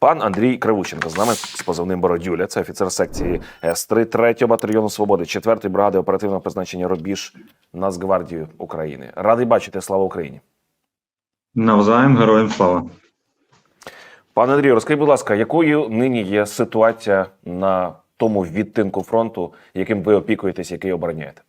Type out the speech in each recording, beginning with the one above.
Пан Андрій Кривущенко з нами з позивним Бородюля. Це офіцер секції С3 3 батальйону свободи, 4-ї бригади оперативного призначення Рубіж Нацгвардії України. Радий бачити. Слава Україні. Навзаєм героям слава. Пане Андрію, розкажіть, будь ласка, якою нині є ситуація на тому відтинку фронту, яким ви опікуєтесь, який обороняєте?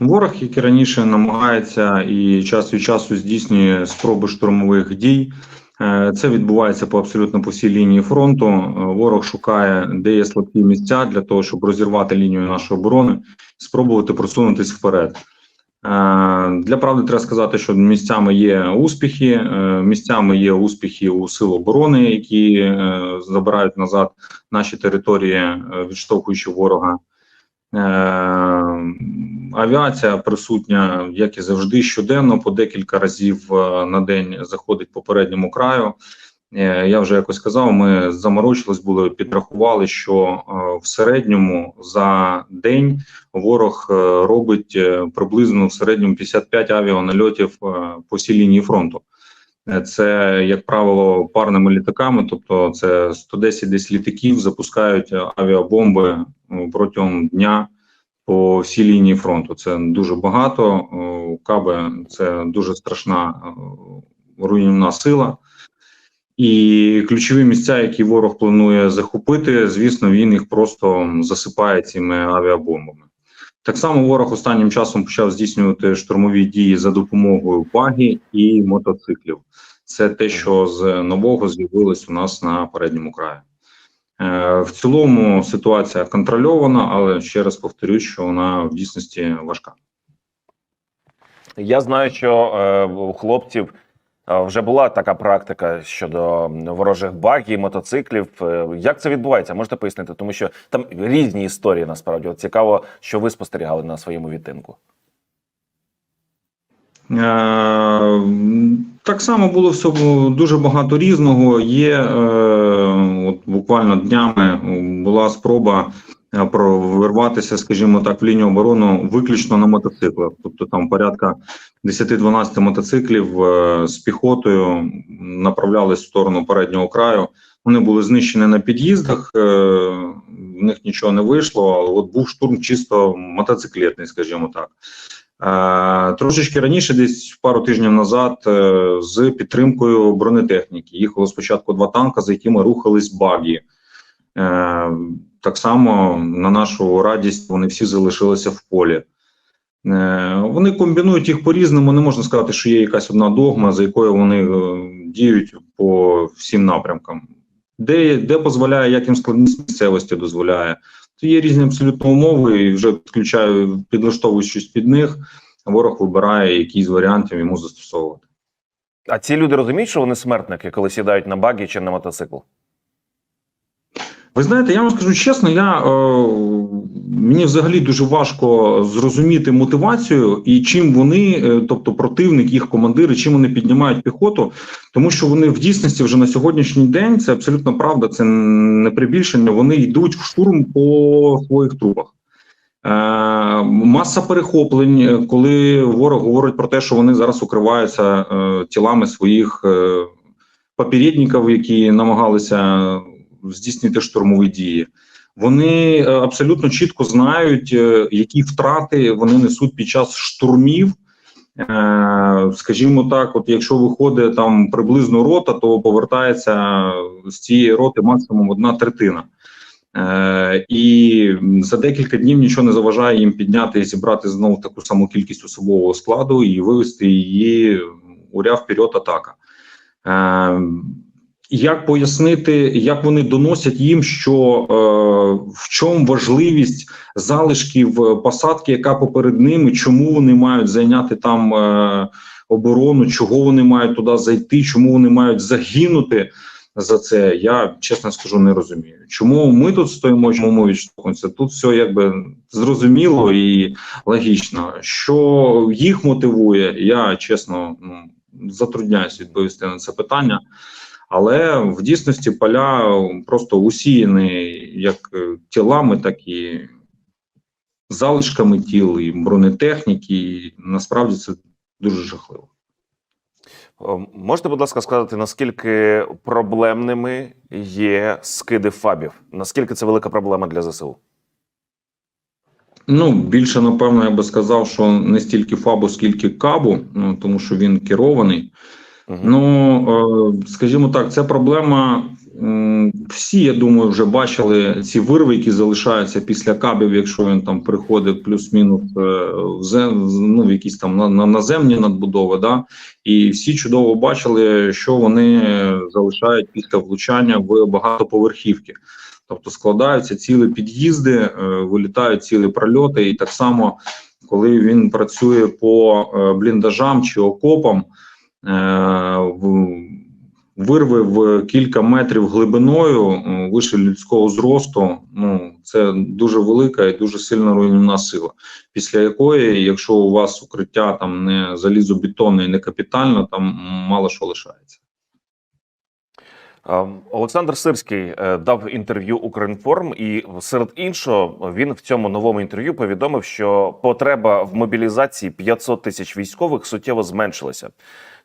Ворог, як і раніше, намагається і час від часу здійснює спроби штурмових дій. Е, Це відбувається по абсолютно по всій лінії фронту. Е, Ворог шукає, де є слабкі місця для того, щоб розірвати лінію нашої оборони, спробувати просунутися вперед. Е, Для правди треба сказати, що місцями є успіхи. Місцями є успіхи у сил оборони, які забирають назад наші території, відштовхуючи ворога. Е, Авіація присутня, як і завжди, щоденно по декілька разів е, на день заходить по передньому краю. Е, Я вже якось казав, ми заморочились, були підрахували, що в середньому за день ворог робить приблизно в середньому 55 авіанальотів по всій лінії фронту. Це, як правило, парними літаками, тобто це 110 десь літаків запускають авіабомби е, протягом дня по всій лінії фронту. Це дуже багато. Е, Каби це дуже страшна е, руйнівна сила. І ключові місця, які ворог планує захопити, звісно, він їх просто засипає цими авіабомбами. Так само ворог останнім часом почав здійснювати штурмові дії за допомогою багі і мотоциклів. Це те, що з нового з'явилось у нас на передньому краї. Е, В цілому ситуація контрольована, але ще раз повторюю, що вона в дійсності важка. Я знаю, що е, у хлопців вже була така практика щодо ворожих багів, мотоциклів. Е, Як це відбувається? Можете пояснити? Тому що там різні історії насправді. От цікаво, що ви спостерігали на своєму відтинку. Е, Так само було все дуже багато різного. Є е, от буквально днями була спроба прорватися, скажімо так, в лінію оборони виключно на мотоциклах. Тобто там порядка 10-12 мотоциклів е, з піхотою направлялись в сторону переднього краю. Вони були знищені на під'їздах, е, в них нічого не вийшло. Але от був штурм чисто мотоциклетний, скажімо так. Е, Трошечки раніше, десь пару тижнів назад, е, з підтримкою бронетехніки їхало спочатку два танка, за якими рухались багі. Так само на нашу радість вони всі залишилися в полі. Е, Вони комбінують їх по-різному. Не можна сказати, що є якась одна догма, за якою вони е, діють по всім напрямкам. Де, де дозволяє, як їм складність місцевості дозволяє. То є різні абсолютно умови, і вже підключаю, підлаштовуючись під них, ворог вибирає якийсь з варіантів йому застосовувати. А ці люди розуміють, що вони смертники, коли сідають на багі чи на мотоцикл? Ви знаєте, я вам скажу чесно, я е, мені взагалі дуже важко зрозуміти мотивацію і чим вони, е, тобто противник, їх командири, чим вони піднімають піхоту, тому що вони в дійсності вже на сьогоднішній день це абсолютно правда, це не прибільшення. Вони йдуть в штурм по своїх трупах. Е, маса перехоплень, е, коли ворог говорить про те, що вони зараз укриваються е, тілами своїх е, попередників, які намагалися здійснити штурмові дії. Вони е, абсолютно чітко знають, е, які втрати вони несуть під час штурмів. Е, Скажімо так, от якщо виходить там приблизно рота, то повертається з цієї роти максимум одна третина. І за декілька днів нічого не заважає їм підняти і зібрати знову таку саму кількість особового складу і вивести її уря вперед атака. Як пояснити, як вони доносять їм, що е, в чому важливість залишків е, посадки, яка поперед ними, чому вони мають зайняти там е, оборону, чого вони мають туди зайти, чому вони мають загинути за це? Я чесно скажу, не розумію. Чому ми тут стоїмо, чому ми відштовхуємося? Тут все якби зрозуміло і логічно. Що їх мотивує, я чесно ну, затрудняюсь відповісти на це питання. Але в дійсності поля просто усіяні як е, тілами, так і залишками тіл, і бронетехніки. І насправді це дуже жахливо. О, Можете, будь ласка, сказати, наскільки проблемними є скиди фабів? Наскільки це велика проблема для ЗСУ? Ну, більше, напевно, я би сказав, що не стільки ФАБу, скільки КАБу, ну, тому що він керований. Ну, е, скажімо так, ця проблема. Всі, я думаю, вже бачили ці вирви, які залишаються після кабів, якщо він там приходить плюс-мінус е, в зе- ну, в якісь там на, на наземні надбудови. Да? І всі чудово бачили, що вони залишають після влучання в багатоповерхівки. Тобто складаються цілі під'їзди, е, вилітають цілі прольоти, і так само, коли він працює по бліндажам чи окопам. Е, Вирви в кілька метрів глибиною е, вище людського зросту. Ну це дуже велика і дуже сильна руйнівна сила, після якої, якщо у вас укриття там не залізобетонне і не капітально, там мало що лишається. Ем, Олександр Сирський е, дав інтерв'ю Укрінформ, і серед іншого він в цьому новому інтерв'ю повідомив, що потреба в мобілізації 500 тисяч військових суттєво зменшилася.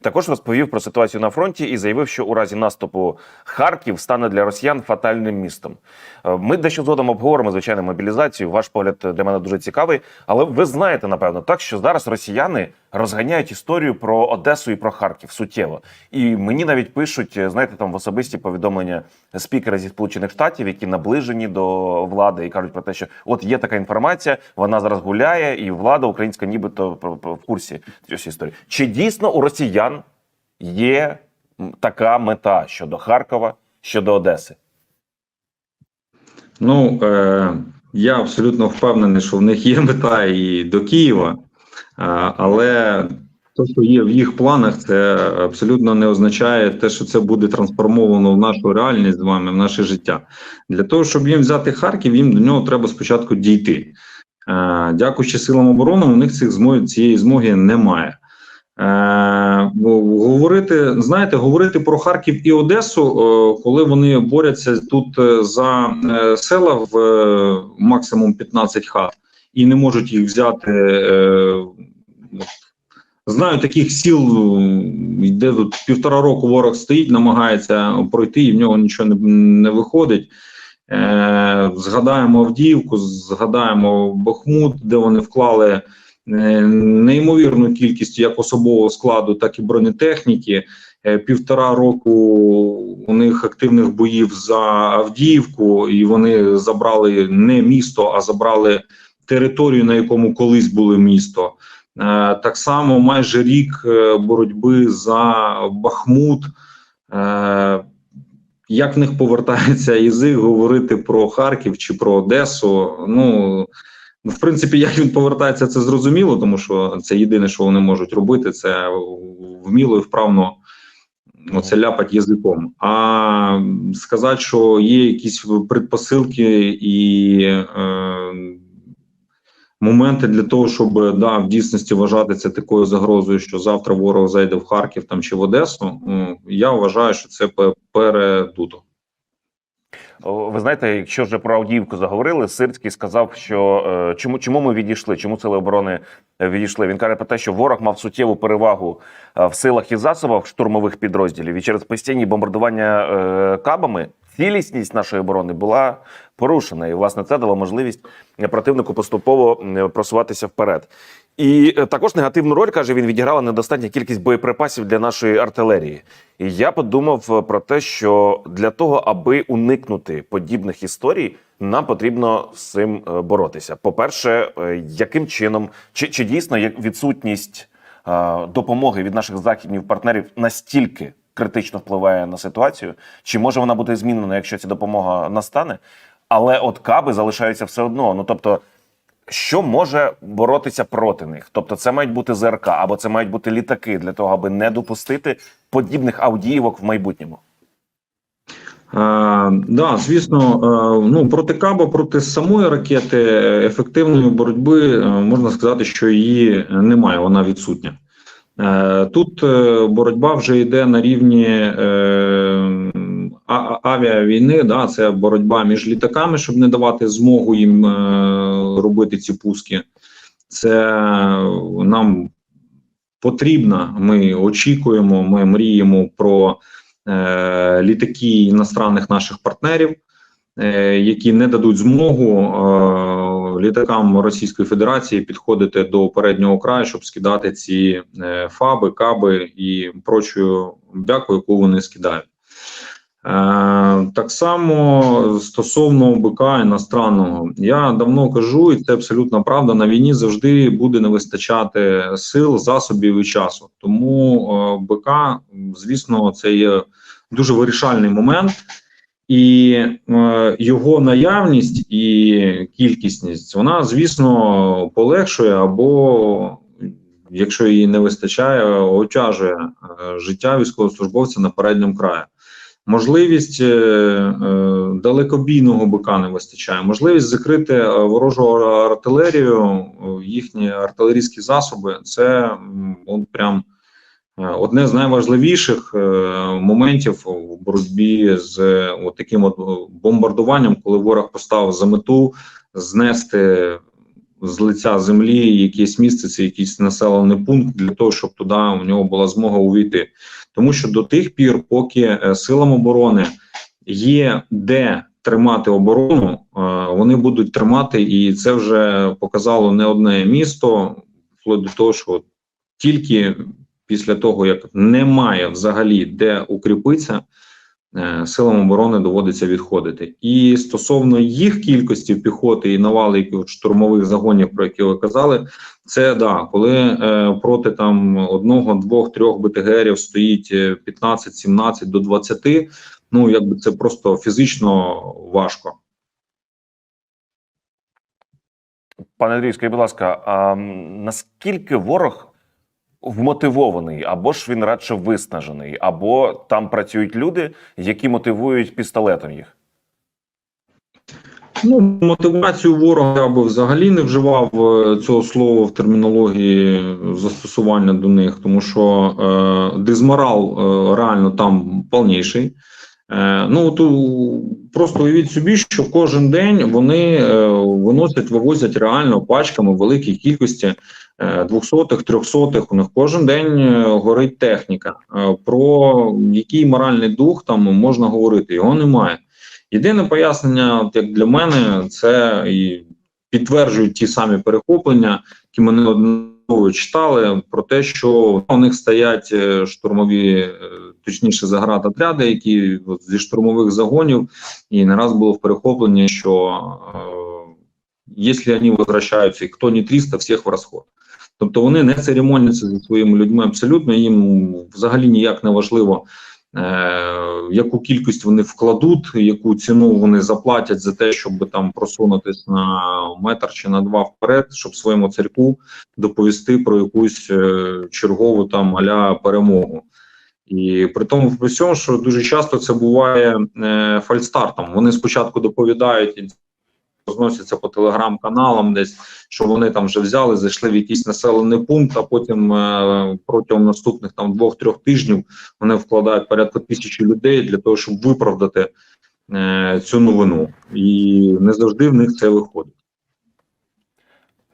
Також розповів про ситуацію на фронті і заявив, що у разі наступу Харків стане для росіян фатальним містом. Е, Ми дещо згодом обговоримо звичайно мобілізацію. Ваш погляд для мене дуже цікавий. Але ви знаєте, напевно, так що зараз росіяни розганяють історію про Одесу і про Харків суттєво. І мені навіть пишуть, е, знаєте, там в особисті повідомлення спікера зі Сполучених Штатів, які наближені до влади, і кажуть про те, що от є така інформація, вона зараз гуляє, і влада українська, нібито в курсі цієї історії. Чи дійсно у росіян є така мета щодо Харкова, щодо Одеси? Ну е, я абсолютно впевнений, що в них є мета і до Києва, але те, що є в їх планах, це абсолютно не означає те, що це буде трансформовано в нашу реальність з вами, в наше життя. Для того, щоб їм взяти Харків, їм до нього треба спочатку дійти. Дякуючи силам оборони, у них цих змог, цієї змоги немає. Говорити, знаєте, говорити про Харків і Одесу, коли вони борються тут е, за е, села в е, максимум 15 хат і не можуть їх взяти. Знаю таких сіл, е, де тут півтора року ворог стоїть, намагається пройти, і в нього нічого не, не виходить. Е, згадаємо Авдіївку, згадаємо Бахмут, де вони вклали е, неймовірну кількість як особового складу, так і бронетехніки. Е, Півтора року у них активних боїв за Авдіївку, і вони забрали не місто, а забрали територію, на якому колись було місто. Е, Так само майже рік е, боротьби за Бахмут. Е, Як в них повертається язик говорити про Харків чи про Одесу? Ну в принципі, як він повертається, це зрозуміло, тому що це єдине, що вони можуть робити, це вміло і вправно оце ляпать язиком. А сказати, що є якісь предпосилки і е, моменти для того, щоб да, в дійсності вважати це такою загрозою, що завтра ворог зайде в Харків там чи в Одесу. Я вважаю, що це пе- передуто. Ви знаєте, якщо вже про Авдіївку заговорили, Сирський сказав, що е, чому чому ми відійшли, чому сили оборони е, відійшли. Він каже про те, що ворог мав суттєву перевагу е, в силах і засобах штурмових підрозділів, і через постійні бомбардування кабами цілісність нашої оборони була порушена. І власне це дало можливість противнику поступово е, просуватися вперед. І е, також негативну роль каже він відіграла недостатня кількість боєприпасів для нашої артилерії. І я подумав е, про те, що для того, аби уникнути подібних історій, нам потрібно з цим е, боротися. По-перше, е, яким чином чи, чи дійсно відсутність е, допомоги від наших західних партнерів настільки критично впливає на ситуацію, чи може вона бути змінена, якщо ця допомога настане? Але от каби залишаються все одно. Ну тобто, що може боротися проти них? Тобто, це мають бути ЗРК або це мають бути літаки для того, аби не допустити подібних авдіївок в майбутньому. А, да, звісно, е, ну проти каба, проти самої ракети е, ефективної боротьби е, можна сказати, що її немає, вона відсутня. Е, Тут е, боротьба вже йде на рівні е, авіавійни. Да, це боротьба між літаками, щоб не давати змогу їм е, робити ці пуски. Це нам потрібна. Ми очікуємо, ми мріємо про е, літаки іностранних наших партнерів, е, які не дадуть змогу е, літакам Російської Федерації підходити до переднього краю, щоб скидати ці е, фаби, каби і прочу бяку, яку вони скидають. Е, так само стосовно БК іностранного, я давно кажу, і це абсолютно правда. На війні завжди буде не вистачати сил, засобів і часу. Тому е, БК, звісно, це є дуже вирішальний момент, і е, його наявність і кількісність вона, звісно, полегшує або. Якщо її не вистачає, отяжує життя військовослужбовця на передньому краї. Можливість е, е, далекобійного БК не вистачає, можливість закрити е, ворожу артилерію, їхні артилерійські засоби це от прям одне з найважливіших моментів в боротьбі з от таким от бомбардуванням, коли ворог поставив за мету знести з лиця землі якесь місце, це якийсь населений пункт для того, щоб туди у нього була змога увійти. Тому що до тих пір, поки е, силам оборони є де тримати оборону, е, вони будуть тримати, і це вже показало не одне місто, вплоть до того, що тільки після того, як немає взагалі де укріпитися, силам оборони доводиться відходити. І стосовно їх кількості піхоти і навали якихось штурмових загонів, про які ви казали, це да, коли е, проти там одного, двох, трьох БТГРів стоїть е, 15, 17 до 20, ну якби це просто фізично важко. Пане Андрію, скажіть, будь ласка, а наскільки ворог вмотивований, або ж він радше виснажений, або там працюють люди, які мотивують пістолетом їх? Ну, мотивацію ворога я би взагалі не вживав е, цього слова в термінології застосування до них, тому що е, дизморал е, реально там повніший. Е, ну то просто уявіть собі, що кожен день вони е, виносять, вивозять реально пачками великій кількості е, двохсотих, трьохсотих. У них кожен день е, горить техніка. Е, про який моральний дух там можна говорити? Його немає. Єдине пояснення, як для мене, це і підтверджують ті самі перехоплення, які ми неодноразово читали, про те, що у них стоять е, штурмові, е, точніше, заградотряди, які зі штурмових загонів, і не раз було в перехопленні, що е, якщо вони возвращаються, і хто не 300, всіх в розход. Тобто вони не церемоняться зі своїми людьми абсолютно, їм взагалі ніяк не важливо, яку кількість вони вкладуть, яку ціну вони заплатять за те, щоб там просунутись на метр чи на два вперед, щоб своєму царьку доповісти про якусь е, чергову там аля перемогу. І при тому при всьому, що дуже часто це буває е, фальстартом. Вони спочатку доповідають розносяться по телеграм-каналам, десь що вони там вже взяли, зайшли в якийсь населений пункт, а потім е, протягом наступних там двох-трьох тижнів вони вкладають порядку тисячі людей для того, щоб виправдати е, цю новину, і не завжди в них це виходить.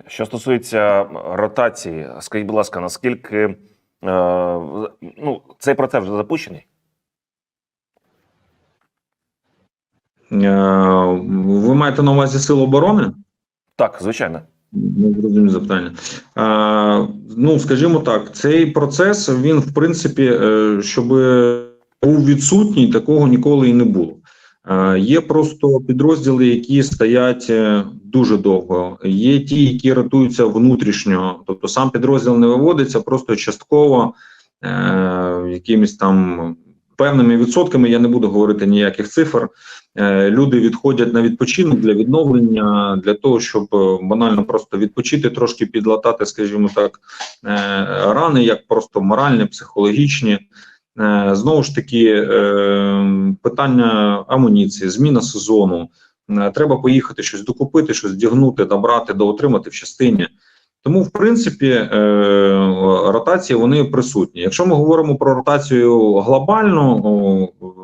Що стосується ротації, скажіть, будь ласка, наскільки е, ну, цей процес вже запущений? Ви маєте на увазі сил оборони? Так, звичайно. Не зрозумів запитання. Е, ну, скажімо так, цей процес він, в принципі, е, щоб був відсутній, такого ніколи і не було. Е, є просто підрозділи, які стоять е, дуже довго. Є ті, які рятуються внутрішньо, тобто сам підрозділ не виводиться, просто частково е, якимись там певними відсотками. Я не буду говорити ніяких цифр. Е, люди відходять на відпочинок для відновлення, для того, щоб е, банально просто відпочити, трошки підлатати, скажімо так, е, рани, як просто моральні, психологічні. Знову ж таки, питання амуніції, зміна сезону. Треба поїхати щось докупити, щось вдягнути, добрати, доотримати в частині. Тому, в принципі, ротації вони присутні. Якщо ми говоримо про ротацію глобальну, о, е,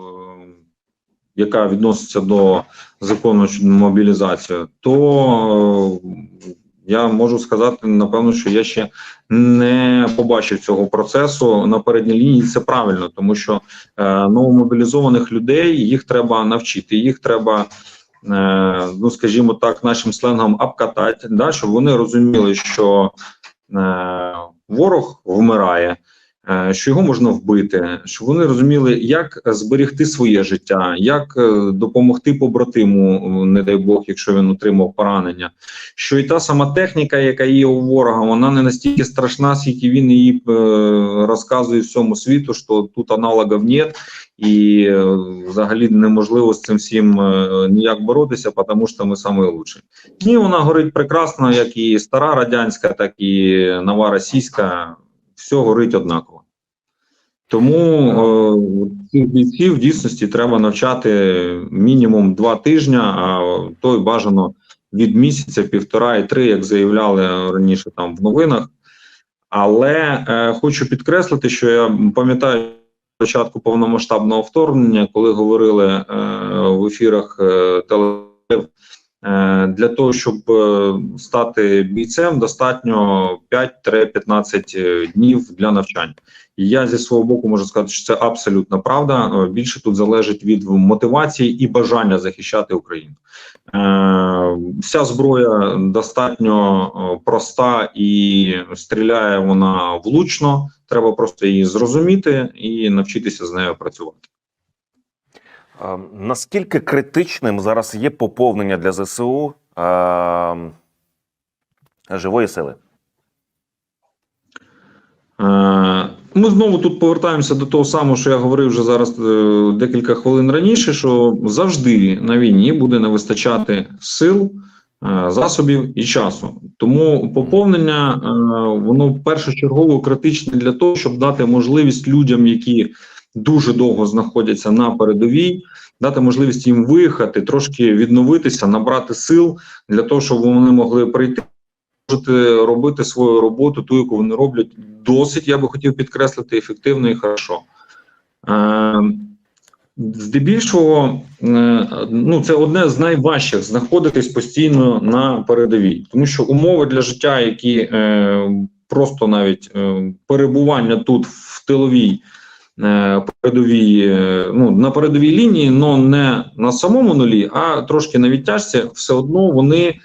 яка відноситься до закону мобілізації, то е, Я можу сказати, напевно, що я ще не побачив цього процесу на передній лінії. Це правильно, тому що е, новомобілізованих людей їх треба навчити, їх треба. е, Ну, скажімо так, нашим сленгом обкатати, да, щоб вони розуміли, що е, ворог вмирає, що його можна вбити, щоб вони розуміли, як зберегти своє життя, як е, допомогти побратиму, е, не дай Бог, якщо він отримав поранення. Що і та сама техніка, яка є у ворога, вона не настільки страшна, скільки він її е, розказує всьому світу, що тут аналогів нет, і е, взагалі неможливо з цим всім е, ніяк боротися, тому що ми лучші. Ні, вона горить прекрасно, як і стара радянська, так і нова російська. Все горить однаково. Тому е, цих бійців в дійсності треба навчати мінімум два тижні, а то й бажано від місяця, півтора і три, як заявляли раніше там в новинах. Але е, хочу підкреслити, що я пам'ятаю початку повномасштабного вторгнення, коли говорили е, в ефірах е, теле. Е, Для того щоб е, стати бійцем, достатньо 5-15 днів для навчання. І я зі свого боку можу сказати, що це абсолютна правда. Е, Більше тут залежить від мотивації і бажання захищати Україну. Е, Вся зброя достатньо е, проста і стріляє вона влучно. Треба просто її зрозуміти і навчитися з нею працювати. Е, Наскільки критичним зараз є поповнення для ЗСУ е, живої сили? Е, Ми знову тут повертаємося до того самого, що я говорив вже зараз е, декілька хвилин раніше. Що завжди на війні буде не вистачати сил, е, засобів і часу. Тому поповнення воно першочергово критичне для того, щоб дати можливість людям, які дуже довго знаходяться на передовій, дати можливість їм виїхати, трошки відновитися, набрати сил для того, щоб вони могли прийти можете робити свою роботу, ту, яку вони роблять, досить, я би хотів підкреслити, ефективно і хорошо. Е, здебільшого, е, ну, це одне з найважчих знаходитись постійно на передовій, тому що умови для життя, які е, просто навіть е, перебування тут в тиловій. Е, Передовій, е, ну на передовій лінії, але не на самому нулі, а трошки на відтяжці, все одно вони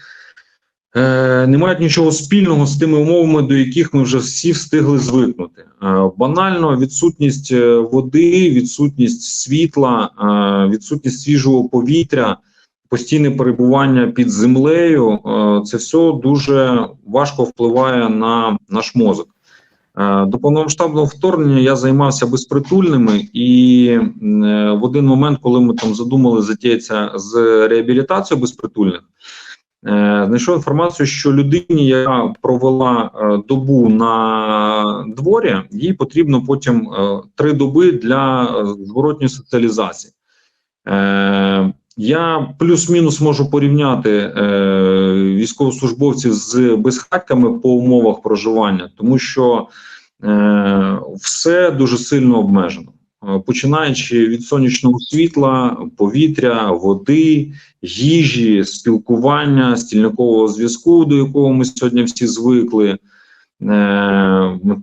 е, не мають нічого спільного з тими умовами, до яких ми вже всі встигли звикнути. Е, банально відсутність е, води, відсутність світла, е, відсутність свіжого повітря, постійне перебування під землею. Це все дуже важко впливає на наш мозок. Е, До повномасштабного вторгнення я займався безпритульними, і е, в один момент, коли ми там задумали затіятися з реабілітацією безпритульних, е, знайшов інформацію, що людині, яка провела добу на дворі, їй потрібно потім три доби для зворотньої соціалізації. Я плюс-мінус можу порівняти е, військовослужбовців з безхатьками по умовах проживання, тому що е, все дуже сильно обмежено. Е, Починаючи від сонячного світла, повітря, води, їжі, спілкування, стільникового зв'язку, до якого ми сьогодні всі звикли,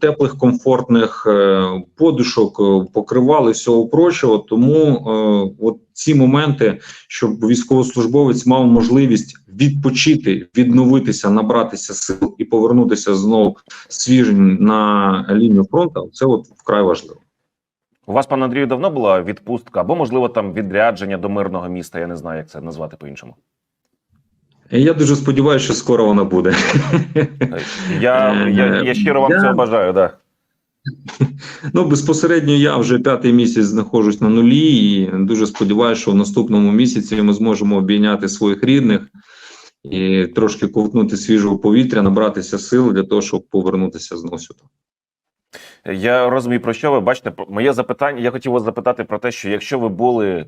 теплих, комфортних е, подушок, е, покривали всього прочого. Тому е, от ці моменти, щоб військовослужбовець мав можливість відпочити, відновитися, набратися сил і повернутися знову свіжим на лінію фронту, це от вкрай важливо. У вас, пане Андрію, давно була відпустка або, можливо, там відрядження до мирного міста. Я не знаю, як це назвати по-іншому. І Я дуже сподіваюся, що скоро вона буде. Я, я, я щиро вам Я- цього бажаю, да. Ну, безпосередньо я вже п'ятий місяць знаходжусь на нулі, і дуже сподіваюся, що в наступному місяці ми зможемо обійняти своїх рідних і трошки ковтнути свіжого повітря, набратися сил для того, щоб повернутися знову сюди. Я розумію, про що ви бачите. Моє запитання. Я хотів вас запитати про те, що якщо ви були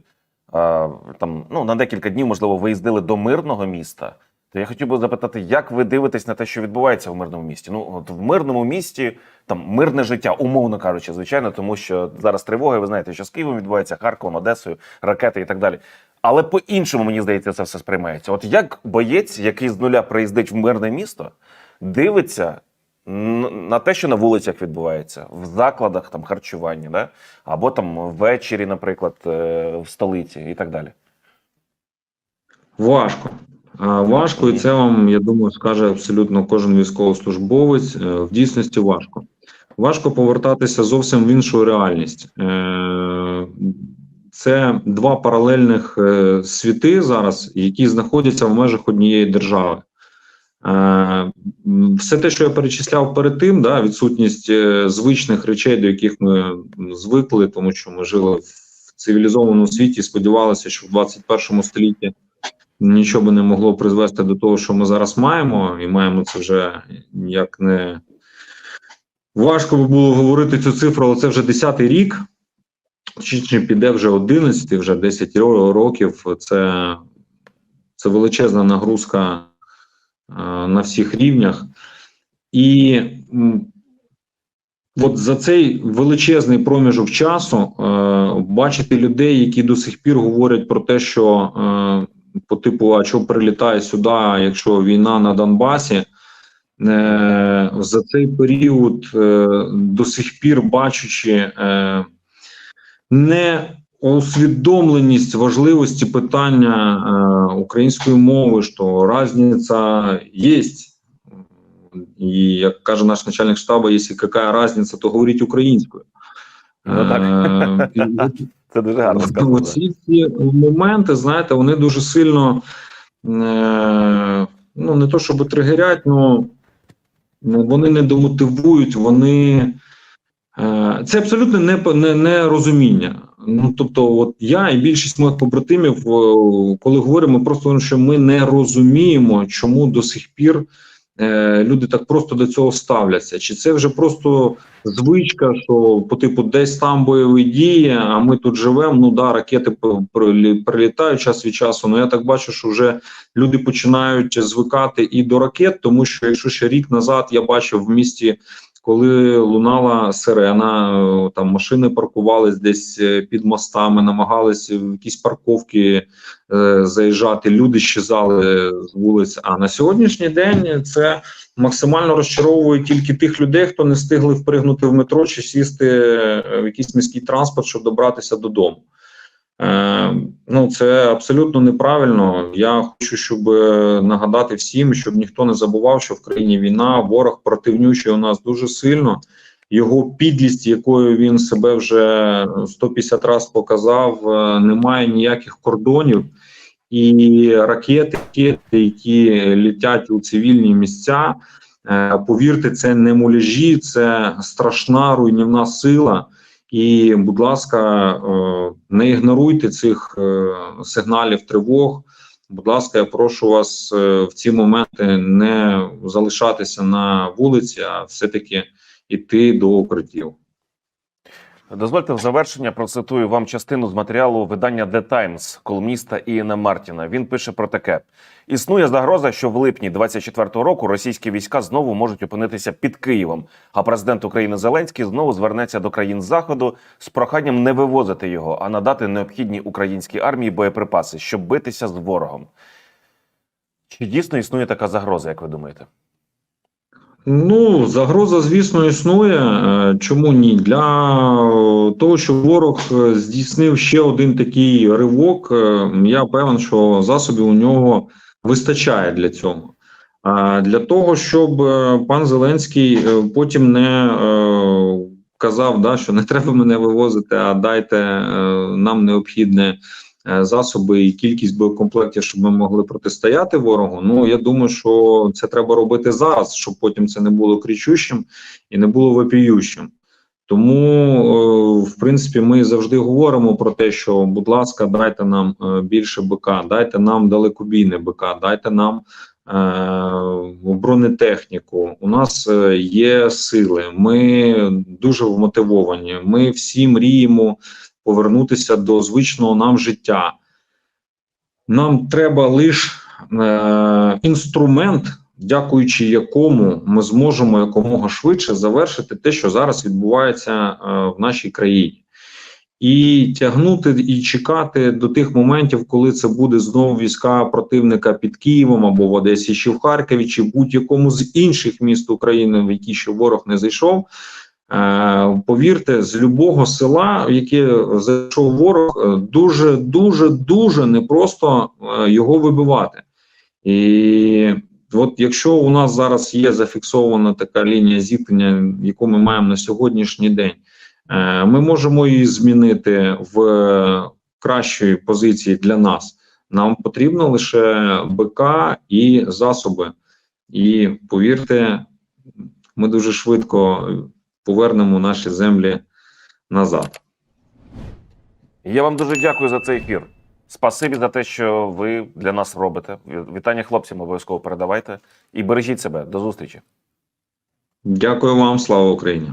там ну на декілька днів, можливо, виїздили до мирного міста, то я хотів би запитати, як ви дивитесь на те, що відбувається в мирному місті? Ну от в мирному місті там мирне життя, умовно кажучи, звичайно, тому що зараз тривоги. Ви знаєте, що з Києвом відбувається Харковом, Одесою, ракети і так далі. Але по-іншому, мені здається, це все сприймається. От як боєць, який з нуля приїздить в мирне місто, дивиться на те, що на вулицях відбувається, в закладах там харчування, да? або там ввечері, наприклад, е, в столиці і так далі. Важко. Важко, і це вам, я думаю, скаже абсолютно кожен військовослужбовець. Е, В дійсності важко. Важко повертатися зовсім в іншу реальність. Е, Це два паралельних світи зараз, які знаходяться в межах однієї держави. Е, Все те, що я перечисляв перед тим, да, відсутність е, звичних речей, до яких ми звикли, тому що ми жили в цивілізованому світі, сподівалися, що в 21 столітті нічого би не могло призвести до того, що ми зараз маємо, і маємо це вже як не важко би було говорити цю цифру, але це вже 10-й рік. Чи піде вже 11, вже 10 років. Це, це величезна нагрузка на всіх рівнях. І от за цей величезний проміжок часу е, бачити людей, які до сих пір говорять про те, що е, по типу, а що прилітає сюди, якщо війна на Донбасі. Е, за цей період е, до сих пір бачучи е, не усвідомленість важливості питання е, української мови, що різниця є. І як каже наш начальник штабу, якщо яка різниця, то говоріть українською. Ну, так. Е, Це дуже гарно сказано. ці моменти, знаєте, вони дуже сильно е, ну не то, щоб тригерять, ну ну, вони не домотивують, вони це абсолютно не, не, не розуміння. Ну тобто, от я і більшість моїх побратимів, коли говоримо, просто що ми не розуміємо, чому до сих пір е, люди так просто до цього ставляться. Чи це вже просто звичка, що по типу десь там бойові дії, а ми тут живемо. Ну да, ракети прилітають час від часу. Ну я так бачу, що вже люди починають звикати і до ракет, тому що якщо ще рік назад я бачив в місті. Коли лунала сирена, е, там машини паркувались десь е, під мостами, намагались в якісь парковки е, заїжджати. Люди щезали з вулиць. А на сьогоднішній день це максимально розчаровує тільки тих людей, хто не встигли впригнути в метро чи сісти е, в якийсь міський транспорт, щоб добратися додому. Е, ну, це абсолютно неправильно. Я хочу, щоб е, нагадати всім, щоб ніхто не забував, що в країні війна, ворог противнючий у нас дуже сильно. Його підлість, якою він себе вже 150 разів показав, е, немає ніяких кордонів. І ракети, які літять у цивільні місця, повірте, це не муляжі, це страшна руйнівна сила. І, будь ласка, е, не ігноруйте цих е, сигналів тривог. Будь ласка, я прошу вас е, в ці моменти не залишатися на вулиці, а все-таки йти до укриттів. Дозвольте в завершення процитую вам частину з матеріалу видання The Times колумніста Ієна Мартіна. Він пише про таке: існує загроза, що в липні 24-го року російські війська знову можуть опинитися під Києвом. А президент України Зеленський знову звернеться до країн заходу з проханням не вивозити його, а надати необхідні українській армії боєприпаси, щоб битися з ворогом. Чи дійсно існує така загроза, як ви думаєте? Ну, загроза, звісно, існує. Е, Чому ні? Для е, того, щоб ворог е, здійснив ще один такий ривок, я певен, що засобів у нього вистачає для цього. А для того, щоб пан Зеленський потім не казав, да, що не треба мене вивозити, а дайте нам необхідне засоби і кількість боєкомплектів, щоб ми могли протистояти ворогу. Ну я думаю, що це треба робити зараз, щоб потім це не було кричущим і не було вопіющим. Тому, е, в принципі, ми завжди говоримо про те, що, будь ласка, дайте нам е, більше БК, дайте нам далекобійне БК, дайте нам е, бронетехніку. У нас е, є сили, ми дуже вмотивовані. Ми всі мріємо повернутися до звичного нам життя. Нам треба лише інструмент, дякуючи якому ми зможемо якомога швидше завершити те, що зараз відбувається е, в нашій країні. і тягнути і чекати до тих моментів, коли це буде знову війська противника під Києвом або в Одесі, чи в Харкові, чи в будь-якому з інших міст України, в які ще ворог не зайшов. Е, Повірте, з любого села, в яке зайшов ворог, е, дуже дуже дуже непросто е, його вибивати. І от якщо у нас зараз є зафіксована така лінія зіткнення, яку ми маємо на сьогоднішній день, ми можемо її змінити в кращої позиції для нас. Нам потрібно лише БК і засоби. І повірте, ми дуже швидко повернемо наші землі назад. Я вам дуже дякую за цей ефір. Спасибі за те, що ви для нас робите. Вітання хлопцям обов'язково передавайте і бережіть себе. До зустрічі. Дякую вам, слава Україні!